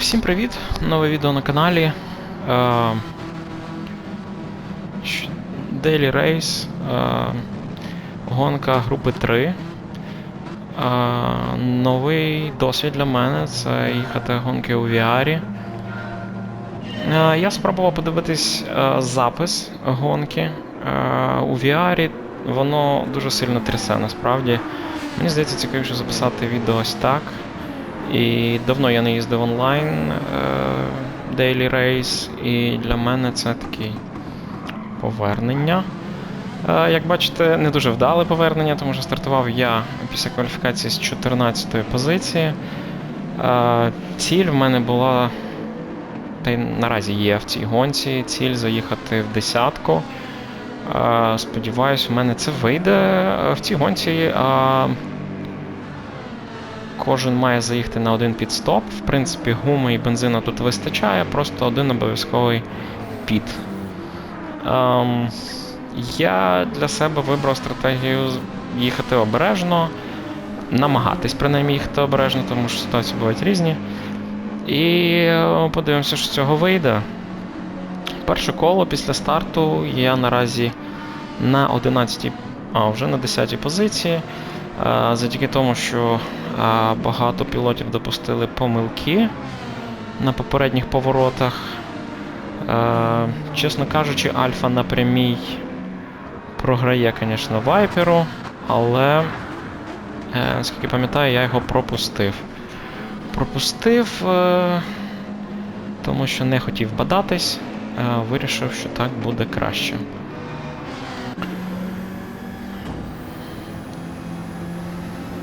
Всім привіт! Нове відео на каналі. Е, Daily Race. е, Гонка групи 3. Е, Новий досвід для мене це їхати гонки у VR. Я спробував подивитись запис гонки у VR. Воно дуже сильно трясе насправді. Мені здається, цікавіше записати відео ось так. І давно я не їздив онлайн е, Daily Race, і для мене це такий повернення. Е, Як бачите, не дуже вдале повернення, тому що стартував я після кваліфікації з 14-ї позиції. Е, Ціль в мене була, та й наразі є в цій гонці, ціль заїхати в десятку. Сподіваюсь, в мене це вийде в цій гонці. Кожен має заїхати на один підстоп. В принципі, гуми і бензину тут вистачає, просто один обов'язковий піт. Ем, я для себе вибрав стратегію їхати обережно, намагатись принаймні їхати обережно, тому що ситуації бувають різні. І е, подивимося, що з цього вийде. Перше коло після старту я наразі на 11, а вже на 10 позиції. Е, Завдяки тому, що багато пілотів допустили помилки на попередніх поворотах. Е, Чесно кажучи, Альфа на прямій програє, звісно, Вайперу, але, е, наскільки пам'ятаю, я його пропустив. Пропустив, е, тому що не хотів бадатись, вирішив, що так буде краще.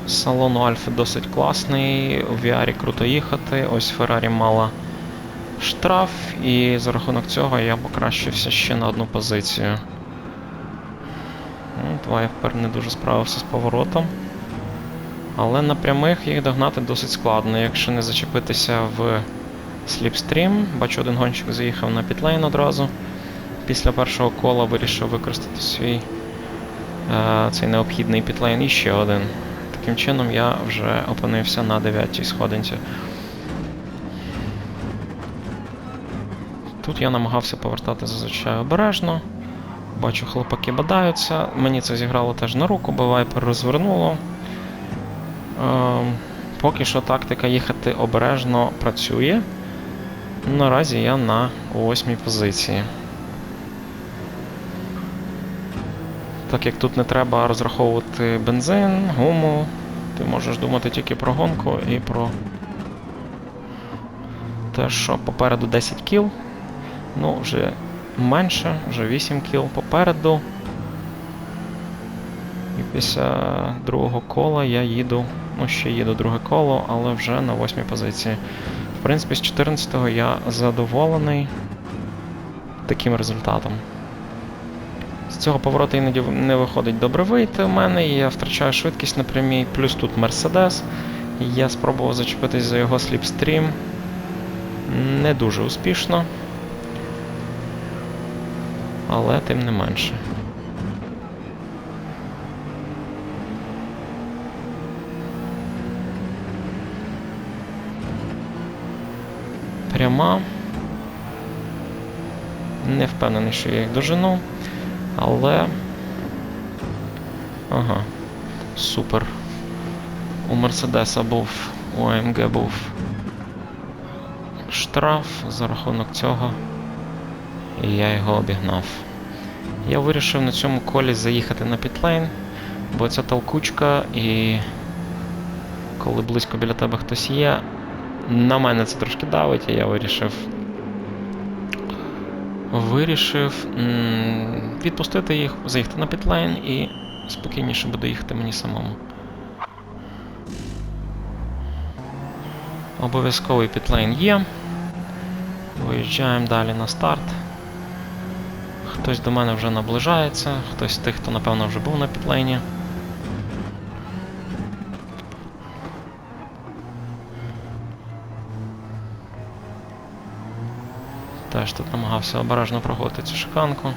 Салон у Альфи досить класний, у VR круто їхати. Ось Феррарі мала штраф, і за рахунок цього я покращився ще на одну позицію. Ну, Вайпер не дуже справився з поворотом. Але на прямих їх догнати досить складно, якщо не зачепитися в сліпстрім. Бачу, один гонщик заїхав на підлейн одразу. Після першого кола вирішив використати свій е, цей необхідний підлейн і ще один. Таким чином я вже опинився на 9 сходинці. Тут я намагався повертати зазвичай обережно. Бачу, хлопаки бадаються. Мені це зіграло теж на руку, бо вайпер розвернуло. Ем, поки що тактика їхати обережно працює. Наразі я на восьмій позиції. Так як тут не треба розраховувати бензин, гуму, ти можеш думати тільки про гонку і про те, що попереду 10 кіл. Ну, вже менше, вже 8 кіл попереду. І після другого кола я їду, ну ще їду друге коло, але вже на восьмій позиції. В принципі, з 14-го я задоволений таким результатом. З цього повороту іноді не виходить добре вийти в мене, і я втрачаю швидкість на прямій, плюс тут Мерседес. Я спробував зачепитись за його сліпстрім. Не дуже успішно. Але тим не менше. Пряма. Не впевнений, що я їх дожену. Але. Ага. Супер. У Мерседеса був, у АМГ був штраф за рахунок цього. І я його обігнав. Я вирішив на цьому колі заїхати на підлейн, бо ця толкучка і коли близько біля тебе хтось є, на мене це трошки давить, і я вирішив вирішив відпустити їх, заїхати на підлайн і спокійніше буде їхати мені самому. Обов'язковий підлейн є. Виїжджаємо далі на старт. Хтось до мене вже наближається, хтось з тих, хто напевно вже був на підлейні. Теж тут намагався обережно проходити цю шиканку.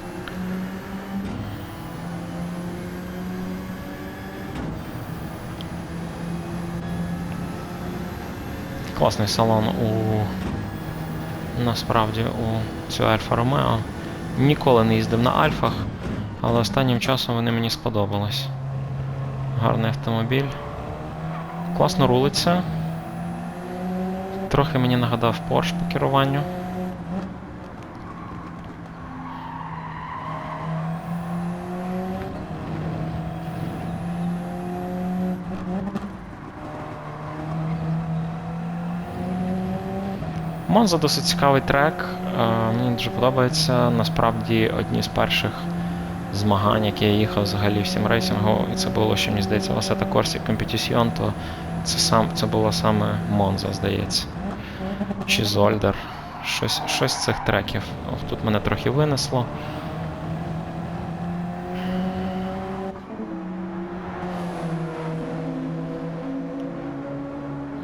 Класний салон у. Насправді у цю Альфа Ромео. Ніколи не їздив на Альфах, але останнім часом вони мені сподобались. Гарний автомобіль. Класно рулиться. Трохи мені нагадав Porsche по керуванню. Монза досить цікавий трек. е, Мені дуже подобається. Насправді одні з перших змагань, які я їхав взагалі в сімрейсингу, і це було, що мені здається, Ласета Корсі Competition, то це, сам, це була саме Монза, здається. Чи Зольдер. Щось, щось з цих треків. О, Тут мене трохи винесло.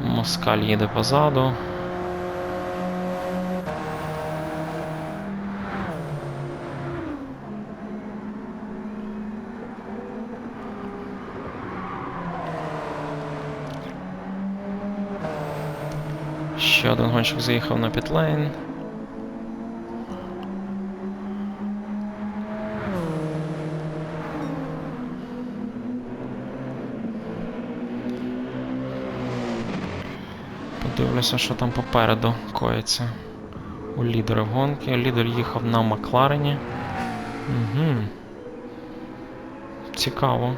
Москаль їде позаду. Ще один гонщик заїхав на підлейн. Подивлюся, що там попереду коїться. У лідера гонки. Лідер їхав на Макларені. Угу. Цікаво.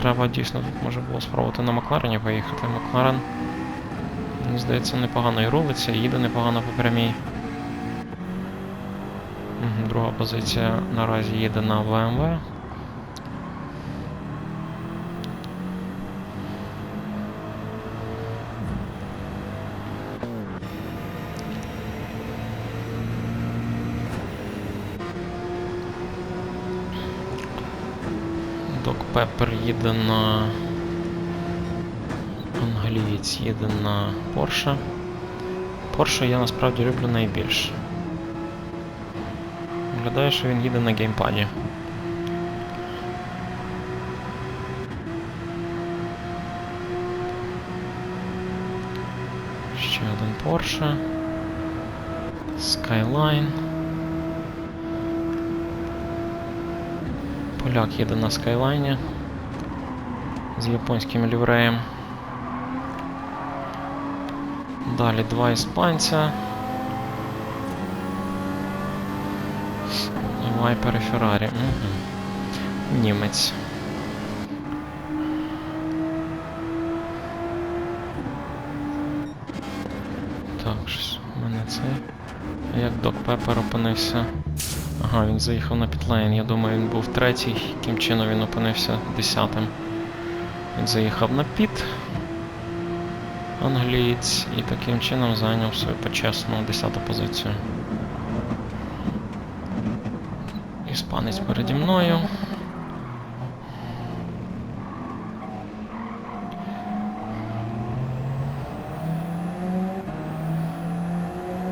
Треба дійсно тут може було спробувати на Макларені поїхати. Макларен, мені здається, непогано і рулиться, і їде непогано по прямій. Друга позиція наразі їде на BMW. Док Пеппер їде на. Англієць їде на Porsche. Porsche я насправді люблю найбільше. Виглядає, що він їде на геймпаді. Ще один Porsche. Skyline. Поляк їде на Скайлайні з японським лівреєм. Далі два іспанця. Вайпер і Феррарі. Угу. Німець. Так, щось у мене це. Як Док Пеппер опинився? Ага, він заїхав на підлейн. Я думаю, він був третій, яким чином він опинився десятим. Він заїхав на піт. Англієць і таким чином зайняв свою почесну 10 позицію. Іспанець переді мною.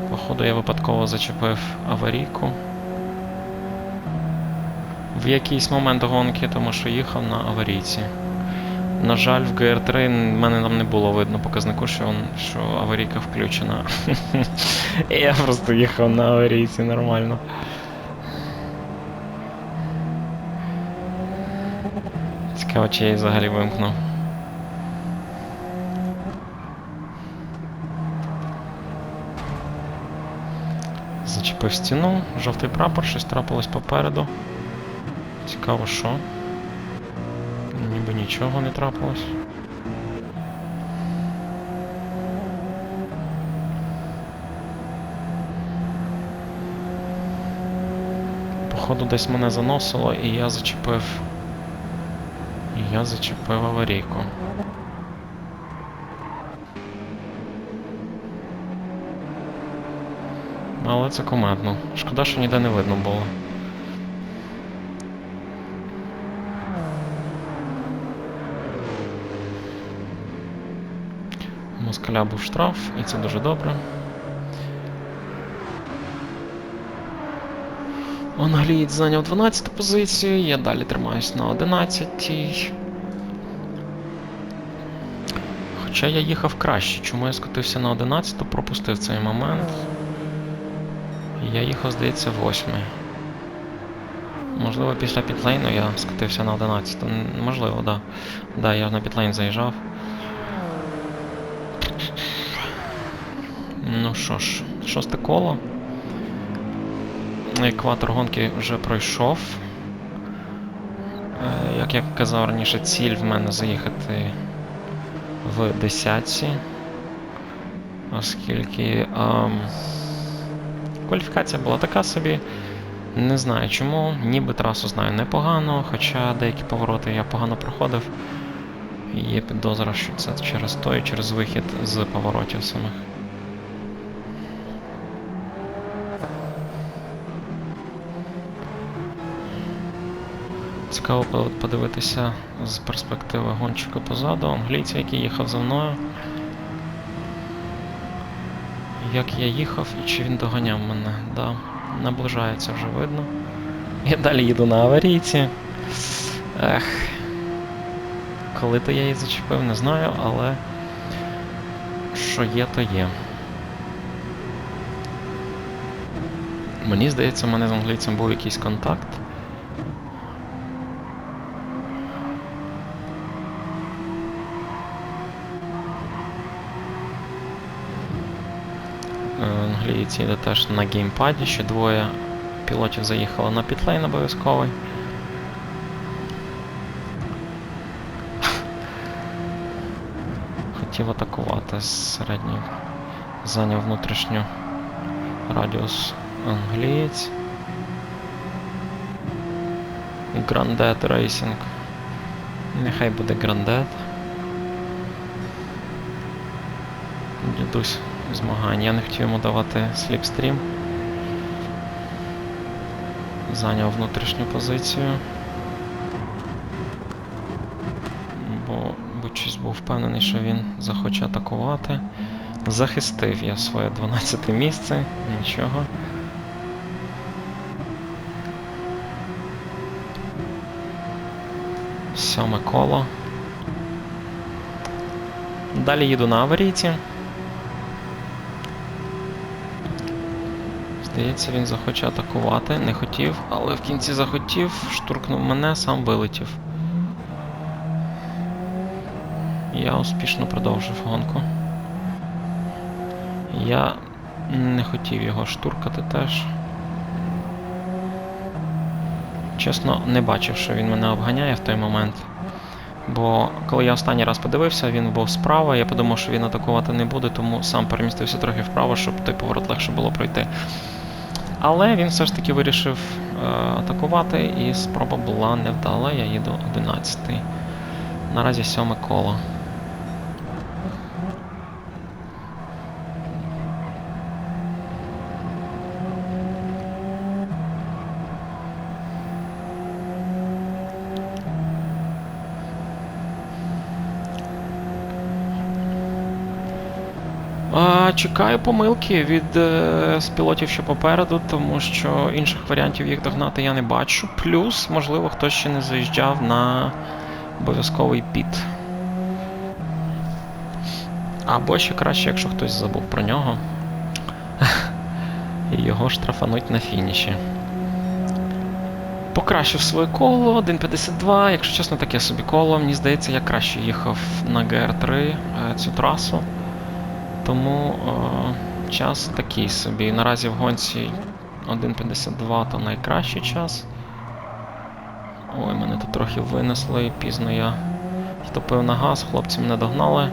Походу я випадково зачепив аварійку. В якийсь момент гонки, тому що їхав на аварійці. На жаль, в GR3 в мене там не було видно показнику, що, он, що аварійка включена. Я просто їхав на аварійці нормально. Цікаво, чи я її взагалі вимкнув. Зачепив стіну, жовтий прапор, щось трапилось попереду. Цікаво, що. Ніби нічого не трапилось. Походу десь мене заносило і я зачепив. І я зачепив аварійку. Але це комедно. Шкода, що ніде не видно було. Москаля був штраф, і це дуже добре. Англієць зайняв 12 позицію, я далі тримаюсь на 11. Хоча я їхав краще, чому я скотився на 11, пропустив цей момент. Я їхав, здається, 8. Можливо, після підлейну я скотився на 11. М, Можливо, так. Да. Да, я на підлейн заїжджав. Ну що ж, шосте коло. Екватор гонки вже пройшов. Е, Як я казав раніше, ціль в мене заїхати в десятці. Оскільки ем, кваліфікація була така собі. Не знаю чому, ніби трасу знаю непогано, хоча деякі повороти я погано проходив. Є підозра, що це через той, через вихід з поворотів самих. Цікаво по- подивитися з перспективи гонщика позаду, англійця, який їхав за мною. Як я їхав і чи він доганяв мене. Да, наближається вже видно. Я далі їду на аварійці. Ех. Коли то я її зачепив, не знаю, але що є, то є. Мені здається, у мене з англійцем був якийсь контакт. Е, Англійці йде теж на геймпаді, ще двоє пілотів заїхало на пітлейн обов'язковий. Хотів атакувати з середньої. Зайняв внутрішню радіус англієць. Грандет Racing. Нехай буде Грандет. Дідусь змагань. Я не хотів йому давати сліпстрім. Зайняв внутрішню позицію. Бо будь-щось був впевнений, що він захоче атакувати. Захистив я своє 12 місце, нічого. Сьоме коло. Далі їду на аварійці. Здається, він захоче атакувати. Не хотів, але в кінці захотів, штуркнув мене, сам вилетів. Я успішно продовжив гонку. Я не хотів його штуркати теж. Чесно, не бачив, що він мене обганяє в той момент. Бо коли я останній раз подивився, він був справа, я подумав, що він атакувати не буде, тому сам перемістився трохи вправо, щоб той поворот легше було пройти. Але він все ж таки вирішив е, атакувати, і спроба була невдала. Я їду 11. Наразі сьоме коло. А, чекаю помилки від е, пілотів, що попереду, тому що інших варіантів їх догнати я не бачу. Плюс, можливо, хтось ще не заїжджав на обов'язковий піт. Або ще краще, якщо хтось забув про нього. І його штрафануть на фініші. Покращив своє коло, 1.52, якщо чесно, таке собі коло. Мені здається, я краще їхав на GR3 е, цю трасу. Тому е, час такий собі. Наразі в гонці 1.52 то найкращий час. Ой, мене тут трохи винесло і пізно я втопив на газ, хлопці мене догнали.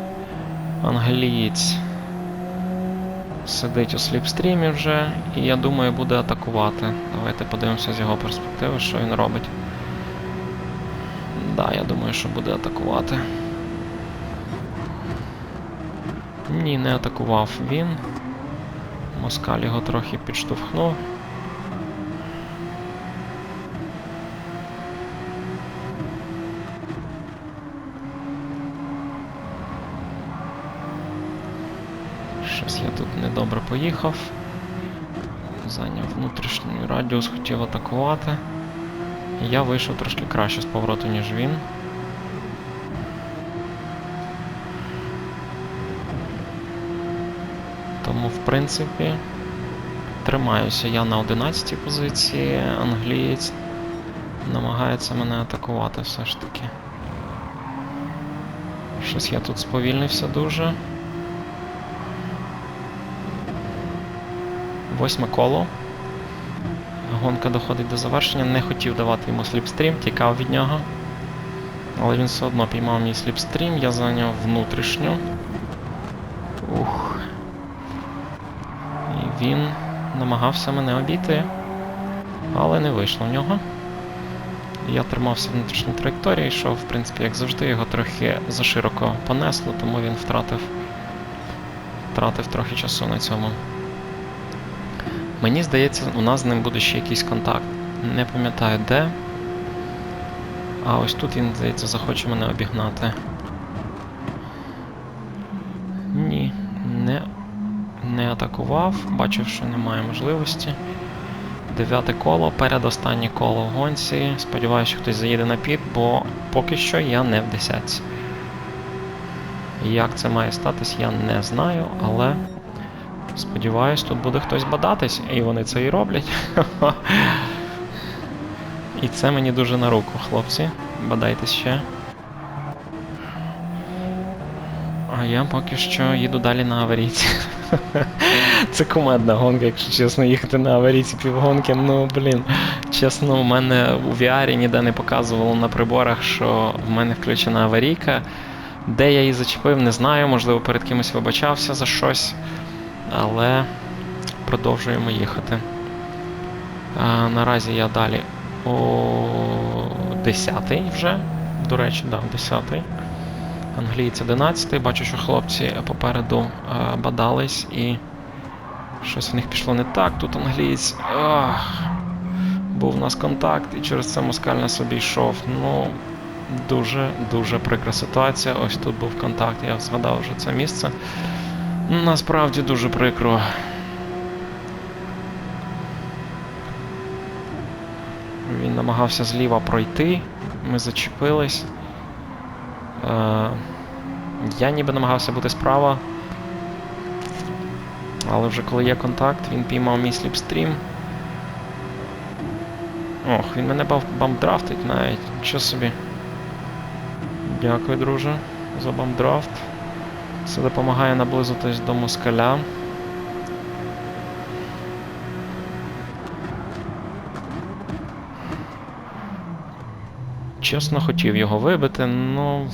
Англієць сидить у сліпстрімі вже, і я думаю, буде атакувати. Давайте подивимося з його перспективи, що він робить. Да, я думаю, що буде атакувати. Ні, не атакував він. Москаль його трохи підштовхнув. Щось я тут недобре поїхав. Зайняв внутрішній радіус, хотів атакувати. Я вийшов трошки краще з повороту, ніж він. Тому, в принципі, тримаюся я на 11 позиції. Англієць намагається мене атакувати все ж таки. Щось я тут сповільнився дуже. Восьме коло. Гонка доходить до завершення. Не хотів давати йому сліпстрім, тікав від нього. Але він все одно піймав мій сліпстрім, я зайняв внутрішню. Ух. І він намагався мене обійти, але не вийшло в нього. Я тримався внутрішньої траєкторії, йшов, в принципі, як завжди, його трохи зашироко понесло, тому він втратив, втратив трохи часу на цьому. Мені здається, у нас з ним буде ще якийсь контакт. Не пам'ятаю де. А ось тут він, здається, захоче мене обігнати. Ні, не, не. Бачив, що немає можливості. Дев'яте коло, передостаннє коло в гонці. Сподіваюся, що хтось заїде на піт, бо поки що я не в десятці. Як це має статись, я не знаю, але сподіваюсь, тут буде хтось бадатись, і вони це і роблять. І це мені дуже на руку, хлопці. Бадайтесь ще. А я поки що їду далі на аварійці. Це кумедна гонка, якщо чесно, їхати на аварійці півгонки. Ну, блін. Чесно, у мене у VR ніде не показувало на приборах, що в мене включена аварійка. Де я її зачепив, не знаю. Можливо, перед кимось вибачався за щось. Але продовжуємо їхати. А, наразі я далі о 10-й вже. До речі, да, 10-й. Англієць 11 бачу, що хлопці попереду е, бадались і щось в них пішло не так. Тут англієць. Ах, був у нас контакт, і через це москаль на собі йшов. Ну, дуже-дуже прикра ситуація. Ось тут був контакт, я згадав вже це місце. Насправді дуже прикро. Він намагався зліва пройти, ми зачепились. Е, я ніби намагався бути справа. Але вже коли є контакт, він піймав мій сліпстрім. Ох, він мене бамдрафтить навіть. Що собі. Дякую, друже, за бамдрафт. Це допомагає наблизитись до москаля. Чесно, хотів його вибити, ну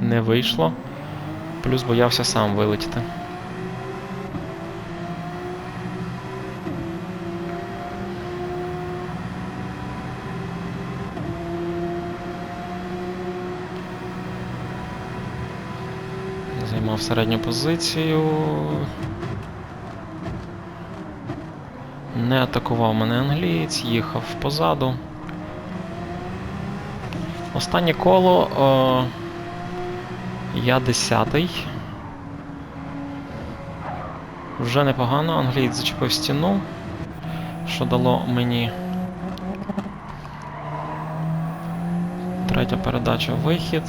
не вийшло. Плюс боявся сам вилетіти. Займав середню позицію. Не атакував мене англієць, їхав позаду. Останнє коло. О, я десятий. Вже непогано, англієць зачепив стіну, що дало мені. Третя передача вихід.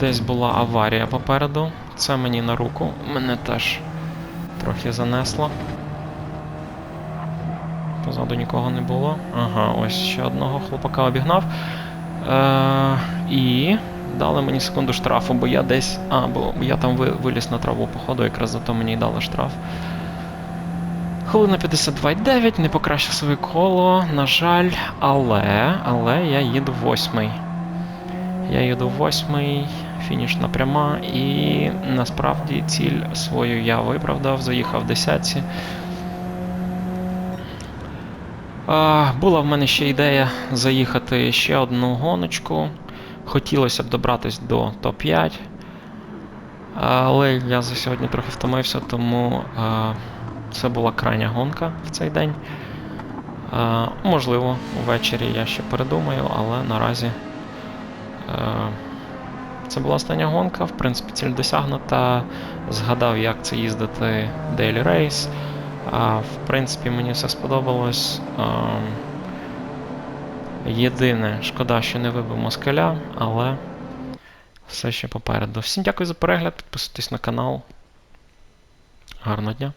Десь була аварія попереду. Це мені на руку. Мене теж трохи занесло. Позаду нікого не було. Ага, ось ще одного хлопака обігнав. Е, і дали мені секунду штрафу, бо я десь. А, бо я там ви- виліз на траву, походу, якраз зато мені й дали штраф. Хвилина 52,9, не покращив своє коло, на жаль, але, але я їду восьмий. Я їду восьмий, фінішна пряма, і насправді ціль свою я виправдав, заїхав в десятці. Була в мене ще ідея заїхати ще одну гоночку. Хотілося б добратись до топ-5. Але я за сьогодні трохи втомився, тому це була крайня гонка в цей день. Можливо, ввечері я ще передумаю, але наразі е, це була остання гонка. В принципі, ціль досягнута. Згадав, як це їздити Daily Race. А, в принципі, мені все сподобалось. Ем, Єдине, шкода, що не вибив москаля, але все ще попереду. Всім дякую за перегляд, підписуйтесь на канал. Гарного дня!